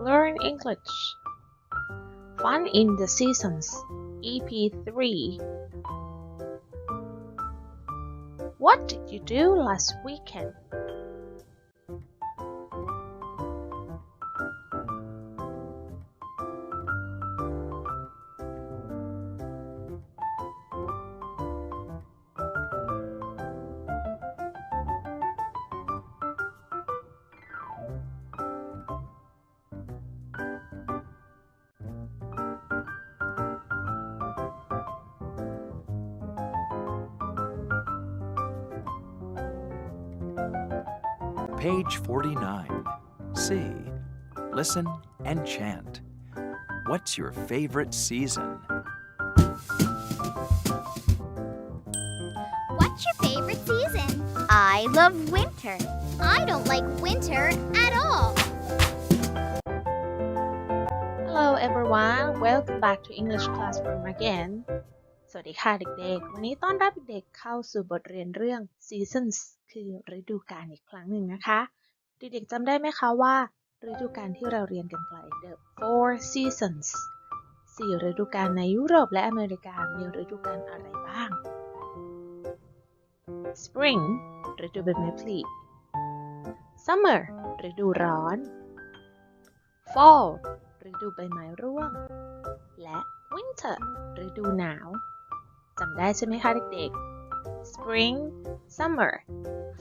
Learn English Fun in the Seasons EP 3 What did you do last weekend? Page 49. C. Listen and chant. What's your favorite season? What's your favorite season? I love winter. I don't like winter at all. Hello everyone welcome back to English Classroom again สวัสดีค่ะเด็กๆ วันนี้ต้อนรับเด็กๆเข้าสู่บทเรียนเรื่อง seasons คือฤดูกาลอีกครั้งหนึ่งนะคะ เด็กๆจำได้ไหมคะว่า ฤดูกาลที่เราเรียนกันไป the four seasons สี่ฤดูกาลในยุโรปและอเมริกา มีฤดูกาลอะไรบ้าง spring ฤดูใบไม้ผลิ summer ฤดูร้อน fall ฤดูใบไม้ร่วง และ winter ฤดูหนาวจำได้ใช่ไหมคะเด็กๆ spring summer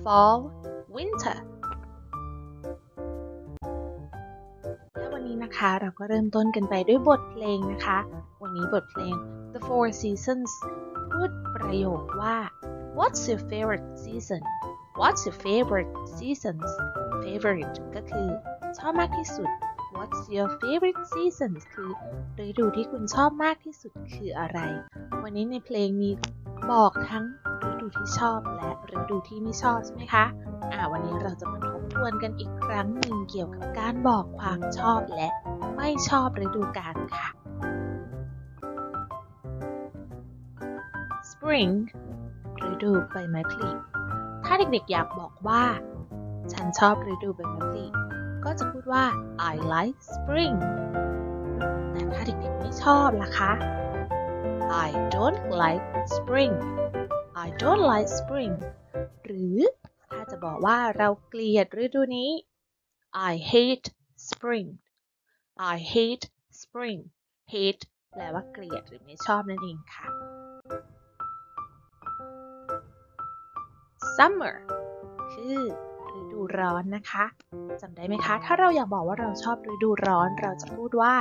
fall winter และวันนี้นะคะเราก็เริ่มต้นกันไปด้วยบทเพลงนะคะ วันนี้บทเพลง The Four Seasons พูดประโยคว่า What's your favorite season What's your favorite seasons favorite ก็คือชอบมากที่สุด What's your favorite season คือฤดูที่คุณชอบมากที่สุดคืออะไร วันนี้ในเพลงมีบอกทั้ง ที่ชอบและฤดูที่ไม่ชอบใช่ไหมคะอ่าวันนี้เราจะมาทบทวนกันอีกครั้งหนึ่งเกี่ยวกับการบอกความชอบและไม่ชอบฤดูกาลค่ะ Spring ฤดูใบไม้ผลิถ้าเด็กๆอยากบอกว่า ฉันชอบฤดูใบไม้ผลิก็จะพูดว่า I like spring แต่ถ้าเด็กๆไม่ชอบล่ะคะ I don't like spring I don't like spring หรือถ้าจะบอกว่าเราเกลียดฤดูนี้ I hate spring I hate spring hate แปลว่าเกลียดหรือไม่ชอบนั่นเองค่ะ summer คือฤดูร้อนนะคะจำได้ไหมคะ ถ้าเราอยากบอกว่าเราชอบฤดูร้อนเราจะพูดว่า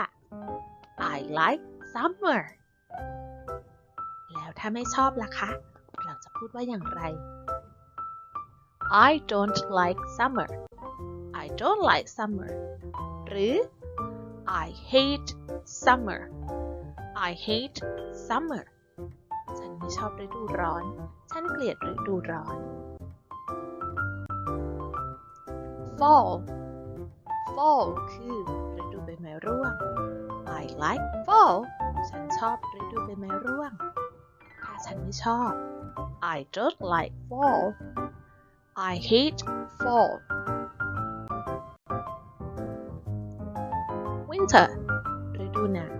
I like summer แล้วถ้าไม่ชอบล่ะคะ พูดว่าอย่างไร I don't like summer I don't like summer หรือ I hate summer I hate summer ฉันไม่ชอบฤดูร้อน ฉันเกลียดฤดูร้อน fall fall คือฤดูใบไม้ร่วง I like fall ฉันชอบฤดูใบไม้ร่วง ถ้าฉันไม่ชอบ I don't like fall I hate fall winter ฤดูหนาว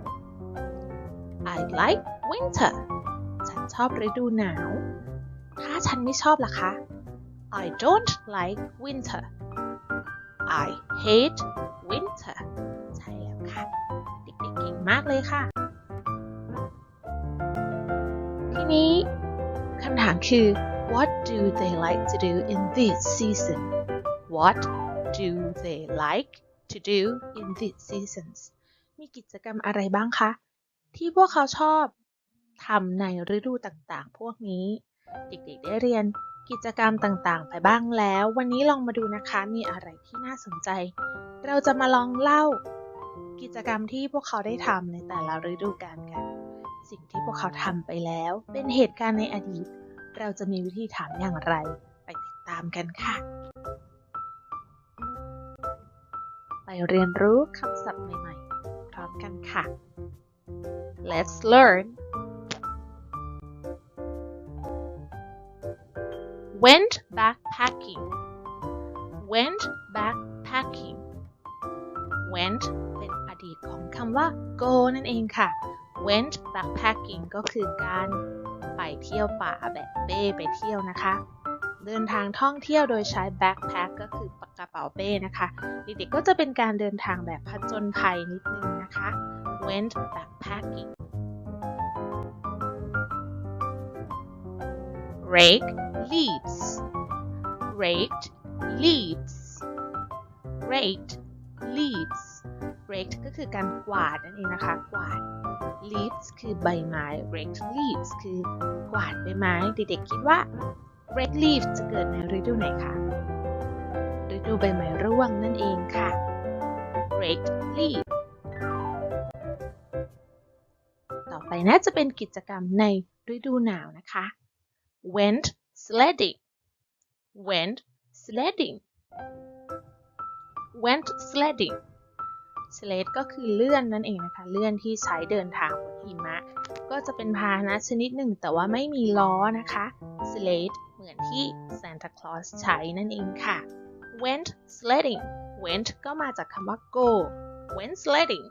I like winter ฉันชอบฤดูหนาว ถ้าฉันไม่ชอบล่ะคะ I don't like winter I hate winter ใช่แล้วค่ะ เด็กๆเก่งมากเลยค่ะ ทีนี้ำถามคือ What do they like to do in this season What do they like to do in these seasons มีกิจกรรมอะไรบ้างคะ ที่พวกเขาชอบทำในฤดูต่างๆ พวกนี้ เด็กๆ ได้เรียนกิจกรรมต่างๆ ไปบ้างแล้ว วันนี้ลองมาดูนะคะมีอะไรที่น่าสนใจ เราจะมาลองเล่า กิจกรรมที่พวกเขาได้ทำในแต่ละฤดูกาลกัน สิ่งที่พวกเขาทำไปแล้ว เป็นเหตุการณ์ในอดีต เราจะมีวิธีถามอย่างไร ไปติดตามกันค่ะ ไปเรียนรู้คำศัพท์ใหม่ๆ พร้อมกันค่ะ Let's learn went backpacking went backpacking went เป็นอดีตของคำว่า go นั่นเองค่ะ went backpacking ก็คือการไปเที่ยวป่าแบบเป้ไปเที่ยวนะคะ เดินทางท่องเที่ยวโดยใช้ backpack ก็คือกระเป๋าเป้นะคะ เด็กๆก็จะเป็นการเดินทางแบบผจญภัยนิดนึงนะคะ went backpacking rake leaves raked leaves raked leaves raked ก็คือการกวาดนั่นเองนะคะ กวาด leaves คือใบไม้ rake leaves คือกวาดใบไม้ เด็กๆคิดว่า rake leaves จะเกิดในฤดูไหนคะฤดูใบไม้ร่วงนั่นเองค่ะ rake leaves ต่อไปน่าจะเป็นกิจกรรมในฤดูหนาวนะคะ went sledding went sledding went sledding sled ก็คือเลื่อนนั่นเองนะคะ เลื่อนที่ใช้เดินทางบนหิมะ ก็จะเป็นพาหนะชนิดหนึ่ง แต่ว่าไม่มีล้อนะคะ sled เหมือนที่ Santa Claus ใช้นั่นเองค่ะ went sledding went ก็มาจากคำว่า go went sledding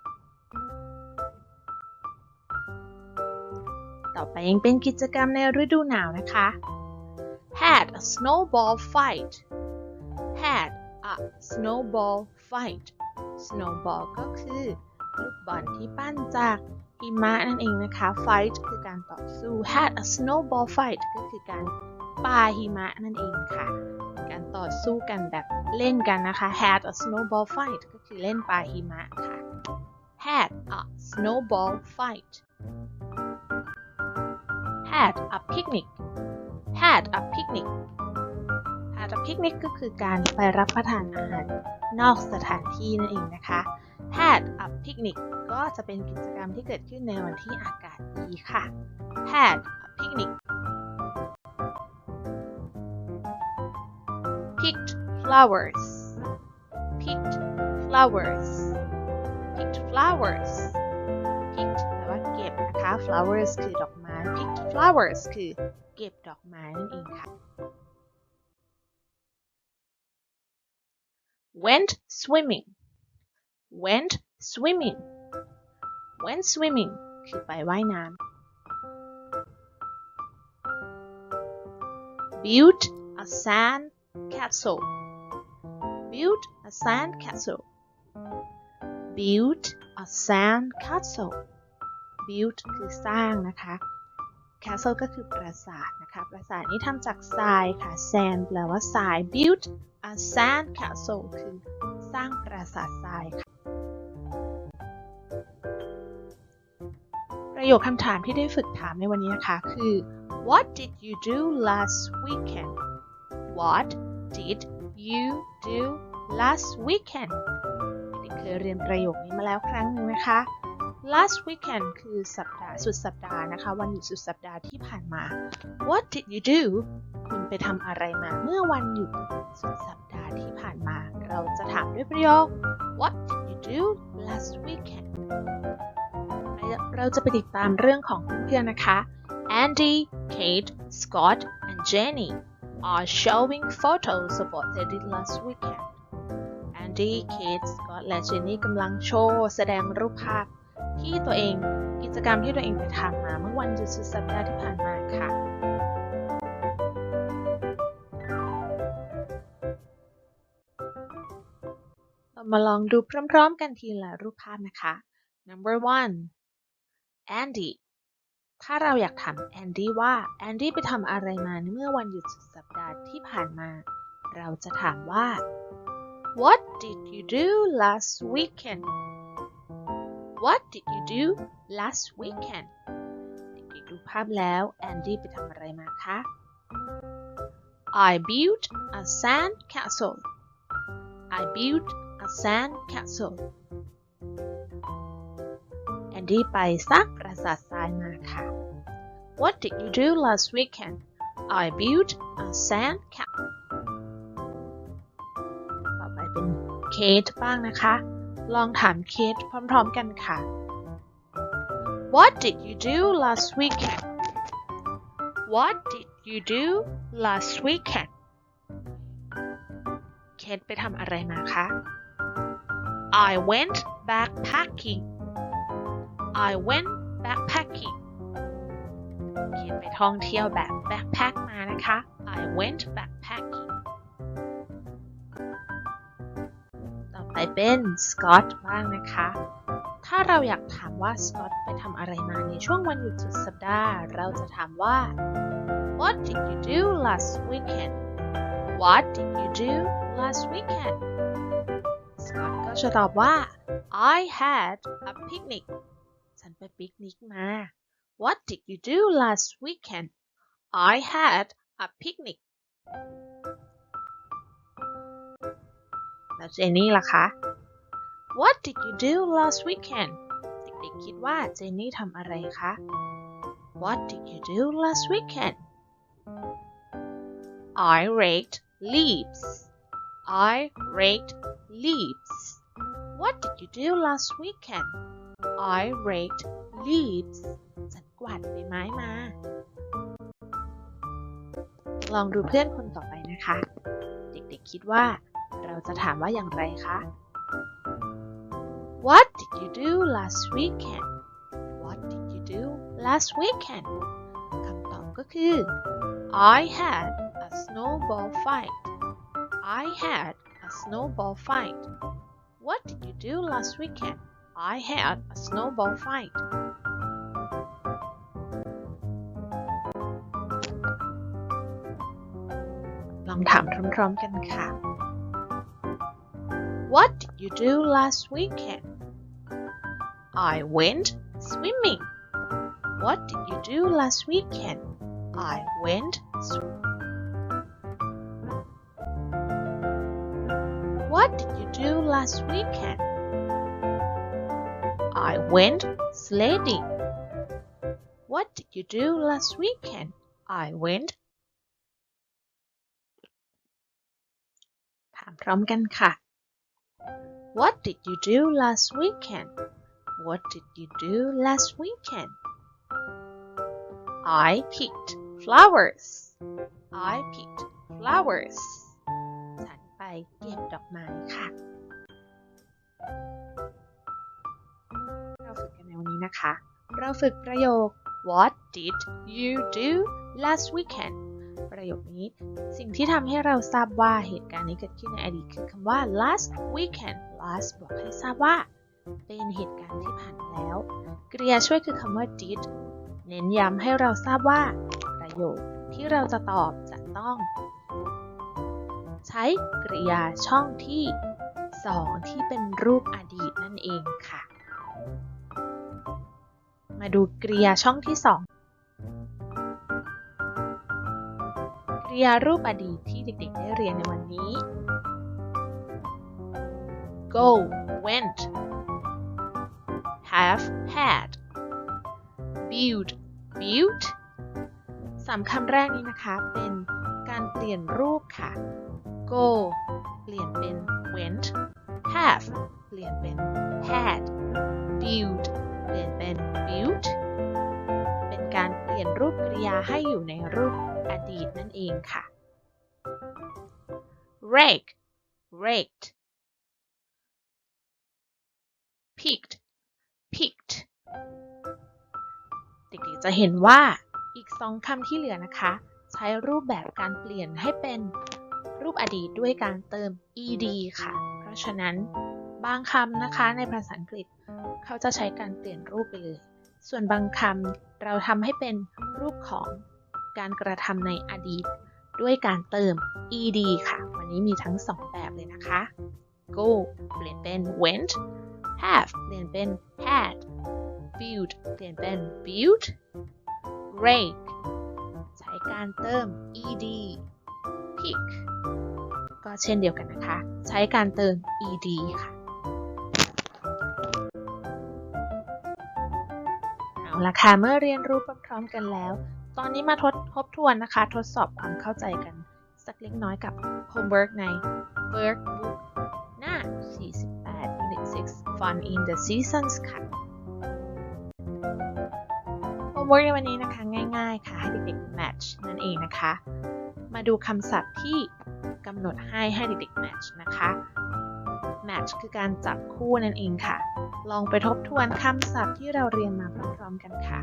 ต่อไปยังเป็นกิจกรรมในฤดูหนาวนะคะ had a snowball fight had a snowball fight snowball ก็คือลูกบอลที่ปั้นจากหิมะนั่นเองนะคะ fight คือการต่อสู้ had a snowball fight ก็คือการปาหิมะนั่นเองค่ะ การต่อสู้กันแบบเล่นกันนะคะ had a snowball fight ก็คือเล่นปาหิมะค่ะ had a snowball fight had a picnic had a picnic had a picnic ก็คือการไปรับประทานอาหารนอกสถานที่นั่นเองนะคะ had a picnic ก็จะเป็นกิจกรรมที่เกิดขึ้นในวันที่อากาศดีค่ะ had a picnic picked flowers picked flowers picked flowers picked แปลว่าเก็บนะคะ flowers คือดอกไม้ picked flowers คือเก็บดอกไม้นั่นเองค่ะ went swimming went swimming went swimming คือไปว่ายน้ำ built a sand castle built a sand castle built a sand castle built คือสร้างนะคะ castle ก็คือปราสาทนะคะ ปราสาทนี้ทำจากทรายค่ะ sand แปลว่าทราย built a sand castle คือสร้างปราสาททรายค่ะ ประโยคคำถามที่ได้ฝึกถามในวันนี้นะคะ คือ What did you do last weekend What did you do last weekend เด็กเคยเรียนประโยคนี้มาแล้วครั้งหนึ่งนะคะ last weekend คือสัปดาห์สุดสัปดาห์นะคะ วันหยุดสุดสัปดาห์ที่ผ่านมา What did you do คุณไปทำอะไรมาเมื่อวันหยุดสุดสัปดาห์ที่ผ่านมา เราจะถามด้วยประโยค What did you do last weekend เราจะไปติดตามเรื่องของเพื่อนนะคะ Andy, Kate, Scott, and Jenny are showing photos of what they did last weekend. Andy, Kate, Scott และ Jenny กำลังโชว์แสดงรูปภาพที่ตัวเองกิจกรรมที่ตัวเองไปทำมาเมื่อวันหยุดสุดสัปดาห์ที่ผ่านมาค่ะ มาลองดูพร้อมๆ กันทีละรูปภาพนะคะ number one Andy ถ้าเราอยากถามแอนดี้ว่าแอนดี้ไปทำอะไรมาเมื่อวันหยุดสุดสัปดาห์ที่ผ่านมา เราจะถามว่า What did you do last weekend What did you do last weekend เด็กๆดูภาพแล้วแอนดี้ไปทำอะไรมาคะ I built a sand castle I built sand castle แอนดี้ไปสร้างปราสาททรายมาค่ะ What did you do last weekend? I built a sand castle ต่อไปเป็นเคทบ้างนะคะ ลองถามเคทพร้อมๆกันค่ะ What did you do last weekend? What did you do last weekend? เคทไปทำอะไรมาคะ I went backpacking I went backpacking เขียนไปท่องเที่ยวแบบ backpack มานะคะ I went backpacking ต่อไปเป็น Scott บ้างนะคะ ถ้าเราอยากถามว่า Scott ไปทำอะไรมาในช่วงวันหยุดสุดสัปดาห์ เราจะถามว่า What did you do last weekend What did you do last weekend ก็จะตอบว่า I had a picnic ฉันไปปิกนิกมา What did you do last weekend I had a picnic แล้วเจนนี่ล่ะคะ What did you do last weekend เด็กๆคิดว่าเจนนี่ทำอะไรคะ What did you do last weekend I raked leaves I raked leaves What did you do last weekend I raked leaves ฉันกวาดใบไม้มา ลองดูเพื่อนคนต่อไปนะคะ เด็กๆคิดว่า เราจะถามว่าอย่างไรคะ What did you do last weekend What did you do last weekend คำตอบก็คือ I had a snowball fight I had a snowball fight What did you do last weekend? I had a snowball fight. What did you do last weekend? I went swimming. What did you do last weekend? I went swimming. What did you do last weekend? I went sledding. What did you do last weekend? I went ถามพร้อมกันค่ะ What did you do last weekend? What did you do last weekend? I picked flowers. I picked flowers. ไปเก็บดอกไม้ค่ะ เราฝึกกันในวันนี้นะคะ เราฝึกประโยค What did you do last weekend? ประโยคนี้สิ่งที่ทำให้เราทราบว่าเหตุการณ์นี้เกิดขึ้นในอดีตคือคำว่า last weekend last บอกให้ทราบว่า เป็นเหตุการณ์ที่ผ่านมาแล้ว กริยาช่วยคือคำว่า did เน้นย้ำให้เราทราบว่า ประโยคที่เราจะตอบจะต้อง ใช้กริยาช่องที่ 2 ที่เป็นรูปอดีตนั่นเองค่ะ มาดูกริยาช่องที่ 2 กริยารูปอดีตที่เด็กๆได้เรียนในวันนี้ go went have had build built สามคำแรกนี้นะคะเป็นการเปลี่ยนรูปค่ะ go เปลี่ยนเป็น went have เปลี่ยนเป็น had build เปลี่ยนเป็น built เป็นการเปลี่ยนรูปกริยาให้อยู่ในรูปอดีตนั่นเองค่ะ rake raked picked picked เด็กๆจะเห็นว่าอีกสองคำที่เหลือนะคะ ใช้รูปแบบการเปลี่ยนให้เป็น รูปอดีตด้วยการเติม ed ค่ะ เพราะฉะนั้นบางคำนะคะในภาษาอังกฤษ เขาจะใช้การเปลี่ยนรูปไปเลย ส่วนบางคำเราทำให้เป็นรูปของการกระทำในอดีต ด้วยการเติม ed ค่ะ วันนี้มีทั้งสองแบบเลยนะคะ go เปลี่ยนเป็น went have เปลี่ยนเป็น had build เปลี่ยนเป็น built rake ใช้การเติม ed pick ก็เช่นเดียวกันนะคะ ใช้การเติม ed ค่ะเอาละค่ะเมื่อเรียนรู้พร้อมๆกันแล้ว ตอนนี้มาทดทบทวนนะคะ ทดสอบความเข้าใจกัน สักเล็กน้อยกับ homework ใน workbook หน้า 48 unit 6 fun in the seasons ค่ะ homework ในวันนี้นะคะง่ายๆค่ะ ให้เด็กๆ match นั่นเองนะคะ มาดูคำศัพท์ที่ กำหนดให้ให้เด็กๆ match นะคะ match คือการจับคู่นั่นเองค่ะ ลองไปทบทวนคำศัพท์ที่เราเรียนมาพร้อมๆกันค่ะ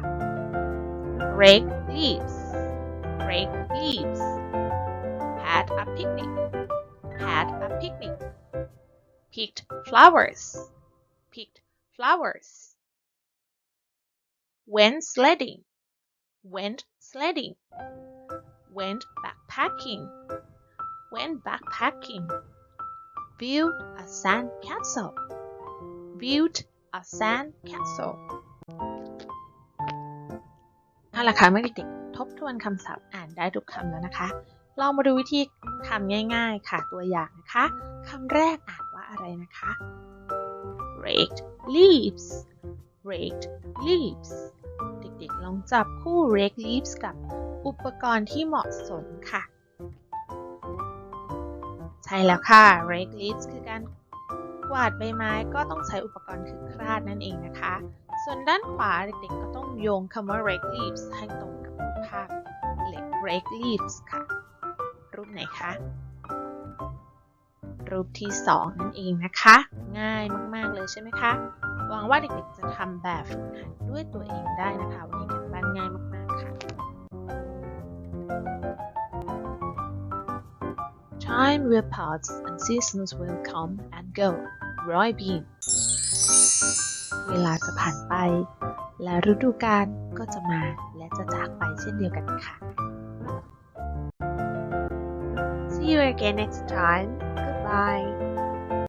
rake leaves rake leaves had a picnic had a picnic picked flowers picked flowers went sledding went sledding went backpacking went backpacking built a sand castle built a sand castle เอาละค่ะเมื่อเด็กๆทบทวนคำศัพท์อ่านได้ทุกคำแล้วนะคะ ลองมาดูวิธีทำง่ายๆ ค่ะตัวอย่างนะคะคำแรกอ่านว่าอะไรนะคะ raked leaves raked leaves เด็กๆลองจับคู่ rake leaves กับอุปกรณ์ที่เหมาะสมค่ะ ใช่แล้วค่ะ rake leaves คือการกวาดใบไม้ก็ต้องใช้อุปกรณ์คือคราดนั่นเองนะคะ ส่วนด้านขวาเด็กๆก็ต้องโยงคำว่า rake leaves ให้ตรงกับรูปภาพเหล็ก rake leaves ค่ะ รูปไหนคะ รูปที่ 2 นั่นเองนะคะ ง่ายมากๆเลยใช่ไหมคะ หวังว่าเด็กๆจะทำแบบฝึกหัดด้วยตัวเองได้นะคะ วันนี้กันบ้านง่ายมาก Time will pass and seasons will come and go Roy Bean เวลาจะผ่านไป และฤดูกาลก็จะมาและจะจากไปเช่นเดียวกันค่ะ See you again next time. Goodbye.